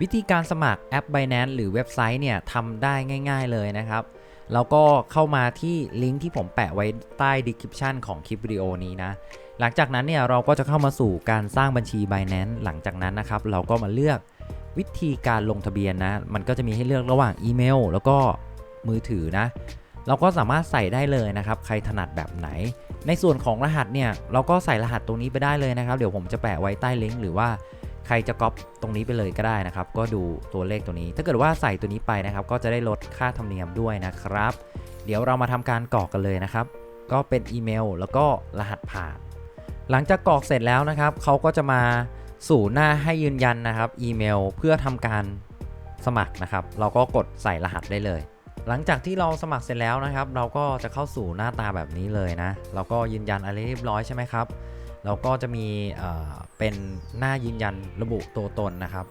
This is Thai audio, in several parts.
วิธีการสมัครแอป Binance หรือเว็บไซต์เนี่ยทำได้ง่าย ๆเลยนะครับ แล้วก็เข้ามาที่ลิงก์ที่ผมแปะไว้ใต้ description ของคลิปวิดีโอนี้นะ หลังจากนั้นเนี่ยเราก็จะเข้ามาสู่การสร้างบัญชี Binance หลังจากนั้นนะครับ เราก็มาเลือกวิธีการลงทะเบียนนะ มันก็จะมีให้เลือกระหว่างอีเมล แล้วก็มือถือนะ เราก็สามารถใส่ได้เลยนะครับ ใครถนัดแบบไหน ในส่วนของรหัสเนี่ยเราก็ใส่รหัสตรงนี้ไปได้เลยนะครับ เดี๋ยวผมจะแปะไว้ใต้ลิงก์หรือว่า ใครจะก๊อปตรงนี้ไปเลยก็ได้นะครับ ก็ดูตัวเลขตัวนี้ ถ้าเกิดว่าใส่ตัวนี้ไปนะครับ ก็จะได้ลดค่าธรรมเนียมด้วยนะครับ เดี๋ยวเรามาทำการกรอกกันเลยนะครับ ก็เป็นอีเมลแล้วก็รหัสผ่าน หลังจากกรอกเสร็จแล้วนะครับเขาก็จะมาสู่หน้าให้ยืนยันนะครับอีเมลเพื่อทำการสมัครนะครับ เราก็กดใส่รหัสได้เลย หลังจากที่เราสมัครเสร็จแล้วนะครับ เราก็จะเข้าสู่หน้าตาแบบนี้เลยนะ เราก็ยืนยันอะไรเรียบร้อยใช่ไหมครับ เราก็จะมีเป็นหน้ายืนยันระบุตัวตนนะครับ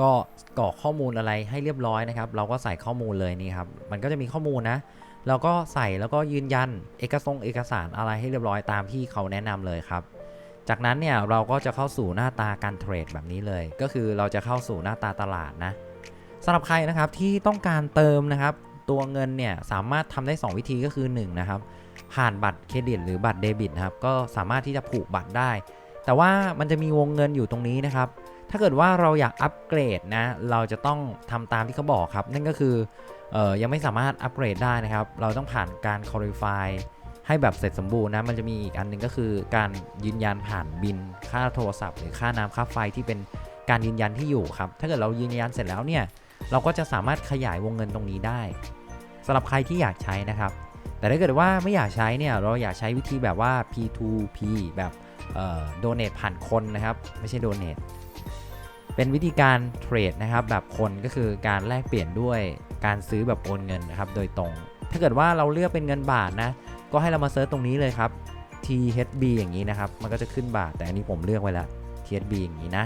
ก็กรอกข้อมูลอะไรให้เรียบร้อยนะครับ เราก็ใส่ข้อมูลเลยนี่ครับ มันก็จะมีข้อมูลนะเราก็ใส่แล้วก็ยืนยันเอกสงเอกสารอะไรให้เรียบร้อยตามที่เขาแนะนำเลยครับ จากนั้นเนี่ยเราก็จะเข้าสู่หน้าตาการเทรดแบบนี้เลย ก็คือเราจะเข้าสู่หน้าตาตลาดนะสำหรับใครนะครับที่ต้องการเติมนะครับ ตัวเงินเนี่ยสามารถทำได้ 2 วิธีก็คือ1นะครับผ่านบัตรเครดิตหรือบัตรเดบิตนะครับก็สามารถที่จะผูกบัตรได้ แต่ว่ามันจะมีวงเงินอยู่ตรงนี้นะครับ ถ้าเกิดว่าเราอยากอัปเกรดนะเราจะต้องทำตามที่เขาบอกครับ นั่นก็คือออยังไม่สามารถอัปเกรดได้นะครับ เราต้องผ่านการ qualify ให้แบบเสร็จสมบูรณ์นะ มันจะมีอีกอันหนึงก็คือการยืนยันผ่านบินค่าโทรศัพท์ หรือค่าน้ำค่าไฟที่เป็นการยืนยันที่อยู่ครับ ถ้าเกิดเรายืนยันเสร็จแล้วเนี่ย เราก็จะสามารถขยายวงเงินตรงนี้ได้สำหรับใครที่อยากใช้นะครับ แต่ถ้าเกิดว่าไม่อยากใช้เนี่ยเราอยากใช้วิธีแบบว่า P2P แบบเอ่อ donate ผ่านคนนะครับ ไม่ใช่ donate เป็นวิธีการเทรดนะครับ แบบคนก็คือการแลกเปลี่ยนด้วยการซื้อแบบโอนเงินนะครับ โดยตรง ถ้าเกิดว่าเราเลือกเป็นเงินบาทนะ ก็ให้เรามาเซิร์ชตรงนี้เลยครับ THB อย่างนี้นะครับ มันก็จะขึ้นบาท แต่อันนี้ผมเลือกไว้แล้ว THB อย่างนี้นะ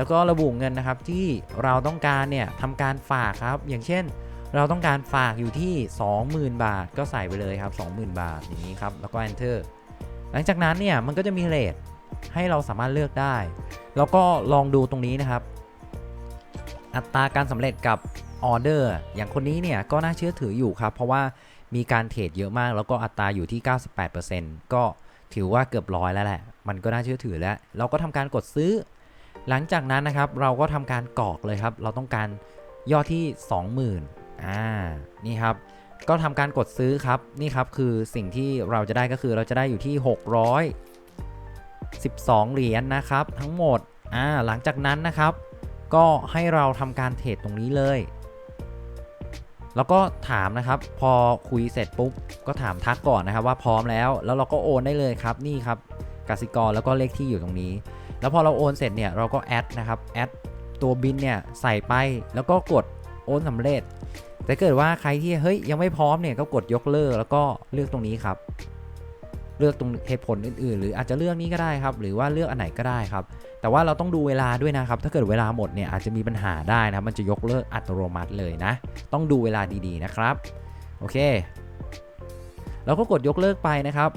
แล้วก็ระบุเงินนะครับที่เราต้องการเนี่ยทำการฝากครับ อย่างเช่น เราต้องการฝากอยู่ที่ 20,000 บาท ก็ใส่ไปเลยครับ 20,000 บาทอย่างนี้ครับแล้วก็ enter หลังจากนั้นเนี่ยมันก็จะมีเรทให้เราสามารถเลือกได้ แล้วก็ลองดูตรงนี้นะครับ อัตราการสำเร็จกับออเดอร์อย่างคนนี้เนี่ยก็น่าเชื่อถืออยู่ครับ เพราะว่ามีการเทรดเยอะมาก แล้วก็อัตราอยู่ที่ 98%ก็ถือว่าเกือบร้อยแล้วแหละ มันก็น่าเชื่อถือแล้ว เราก็ทำการกดซื้อ หลังจากนั้นนะครับเราก็ทำการกรอกเลยครับ เราต้องการยอดที่ 20,000อ่านี่ครับก็ทำการกดซื้อครับนี่ครับคือสิ่งที่เราจะได้ก็คือเราจะได้อยู่ที่ 612 เหรียญนะครับ ทั้งหมดอ่าหลังจากนั้นนะครับ ก็ให้เราทำการเทรดตรงนี้เลย แล้วก็ถามนะครับ พอคุยเสร็จปุ๊บก็ถามทักก่อนนะครับว่าพร้อมแล้ว แล้วเราก็โอนได้เลยครับนี่ครับกสิกรแล้วก็เลขที่อยู่ตรงนี้ แล้วพอเราโอนเสร็จเนี่ยเราก็แอดนะครับแอดตัวบินเนี่ยใส่ไปแล้วก็กดโอนสำเร็จ แต่เกิดว่าใครที่เฮ้ยยังไม่พร้อมเนี่ยก็กดยกเลิกแล้วก็เลือกตรงนี้ครับ เลือกตรงเหตุผลอื่น ๆ หรืออาจจะเลือกนี้ก็ได้ครับ หรือว่าเลือกอันไหนก็ได้ครับ แต่ว่าเราต้องดูเวลาด้วยนะครับ ถ้าเกิดเวลาหมดเนี่ยอาจจะมีปัญหาได้นะครับมันจะยกเลิกอัตโนมัติเลยนะ ต้องดูเวลาดีๆนะครับ โอเคเราก็กดยกเลิกไปนะครับ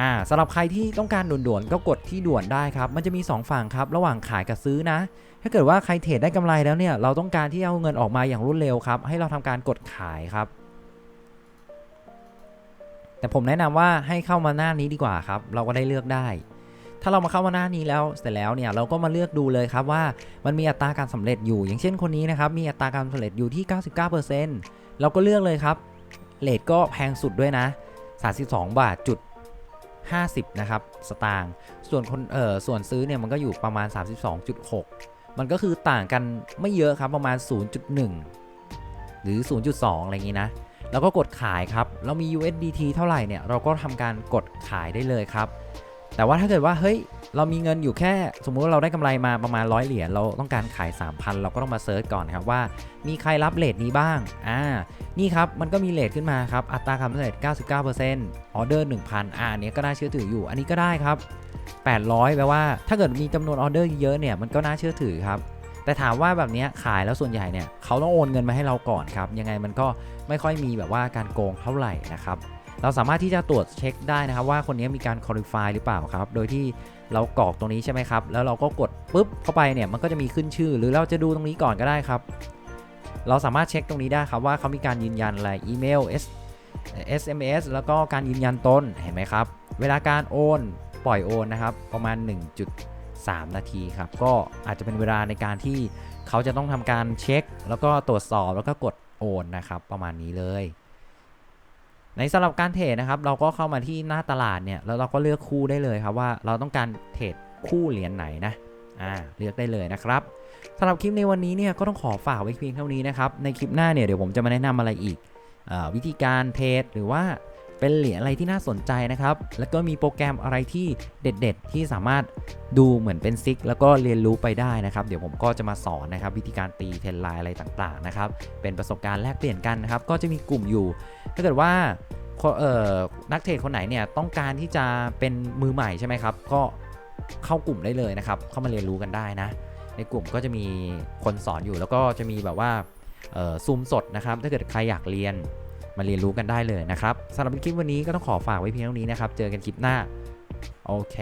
อ่าสำหรับใครที่ต้องการด่วนๆก็กดที่ด่วนได้ครับ มันจะมี 2 ฝั่งครับ ระหว่างขายกับซื้อนะ ถ้าเกิดว่าใครเทรดได้กำไรแล้วเนี่ย เราต้องการที่เอาเงินออกมาอย่างรวดเร็วครับ ให้เราทำการกดขายครับ แต่ผมแนะนำว่าให้เข้ามาหน้านี้ดีกว่าครับ เราก็ได้เลือกได้ ถ้าเรามาเข้ามาหน้านี้แล้วเสร็จแล้วเนี่ยเราก็มาเลือกดูเลยครับว่ามันมีอัตราการสำเร็จอยู่ อย่างเช่นคนนี้นะครับ มีอัตราการสำเร็จอยู่ที่ 99%เราก็เลือกเลยครับเลทก็แพงสุดด้วยนะ 32 บาทจุด 50 นะครับ สตางค์ ส่วนคน เออส่วนซื้อเนี่ยมันก็อยู่ประมาณ 32.6 มันก็คือต่างกันไม่เยอะครับประมาณ 0.1 หรือ 0.2 อะไรอย่างนี้นะ แล้วก็กดขายครับ เรามี USDT เท่าไหร่เนี่ย เราก็ทำการกดขายได้เลยครับ แต่ว่าถ้าเกิดว่าเฮ้ยเรามีเงินอยู่แค่ สมมุติว่าเราได้กำไรมาประมาณ100เหรียญเราต้องการขาย 3,000 เราก็ต้องมาเซิร์ชก่อนครับว่ามีใครรับเลทนี้บ้างอ่านี่ครับมันก็มีเลทขึ้นมาครับอัตราการสำเร็จ 99%ออเดอร์1,000อ่าอันนี้ก็น่าเชื่อถืออยู่ อันนี้ก็ได้ครับ 800แปลว่าถ้าเกิดมีจำนวนออเดอร์เยอะเนี่ยมันก็น่าเชื่อถือครับแต่ถามว่าแบบนี้ขายแล้วส่วนใหญ่เนี่ยเขาต้องโอนเงินมาให้เราก่อนครับยังไงมันก็ไม่ค่อยมีแบบว่าการโกงเท่าไหร่นะครับ เราสามารถที่จะตรวจเช็คได้นะครับว่าคนนี้มีการคอลิฟายหรือเปล่าครับ โดยที่เรากรอกตรงนี้ใช่ไหมครับ แล้วเราก็กดปุ๊บเข้าไปเนี่ยมันก็จะมีขึ้นชื่อ หรือเราจะดูตรงนี้ก่อนก็ได้ครับ เราสามารถเช็คตรงนี้ได้ครับว่าเขามีการยืนยันอะไรอีเมล S SMS แล้วก็การยืนยันตนเห็นไหมครับ เวลาการโอนปล่อยโอนนะครับประมาณ 1.3 นาทีครับ ก็อาจจะเป็นเวลาในการที่เขาจะต้องทำการเช็ค แล้วก็ตรวจสอบแล้วก็กดโอนนะครับ ประมาณนี้เลย ในสำหรับการเทรดนะครับ เราก็เข้ามาที่หน้าตลาดเนี่ยแล้วเราก็เลือกคู่ได้เลยครับว่าเราต้องการเทรดคู่เหรียญไหนนะอ่าเลือกได้เลยนะครับสำหรับคลิปในวันนี้เนี่ยก็ต้องขอฝากไว้เพียงเท่านี้นะครับในคลิปหน้าเนี่ยเดี๋ยวผมจะมาแนะนำอะไรอีกอวิธีการเทรดหรือว่า เป็นเหรียญอะไรที่น่าสนใจนะครับ แล้วก็มีโปรแกรมอะไรที่เด็ด ๆ ที่สามารถดูเหมือนเป็นซิกแล้วก็เรียนรู้ไปได้นะครับ เดี๋ยวผมก็จะมาสอนนะครับ วิธีการตีเทนไลน์อะไรต่างๆนะครับ เป็นประสบการณ์แลกเปลี่ยนกันนะครับ ก็จะมีกลุ่มอยู่ ถ้าเกิดว่านักเทรดคนไหนเนี่ยต้องการที่จะเป็นมือใหม่ใช่ไหมครับ ก็เข้ากลุ่มได้เลยนะครับ เข้ามาเรียนรู้กันได้นะ ในกลุ่มก็จะมีคนสอนอยู่แล้วก็จะมีแบบว่าซูมสดนะครับ ถ้าเกิดใครอยากเรียน มาเรียนรู้กันได้เลยนะครับสำหรับคลิปวันนี้ก็ต้องขอฝากไว้เพียงเท่านี้นะครับ เจอกันคลิปหน้า โอเค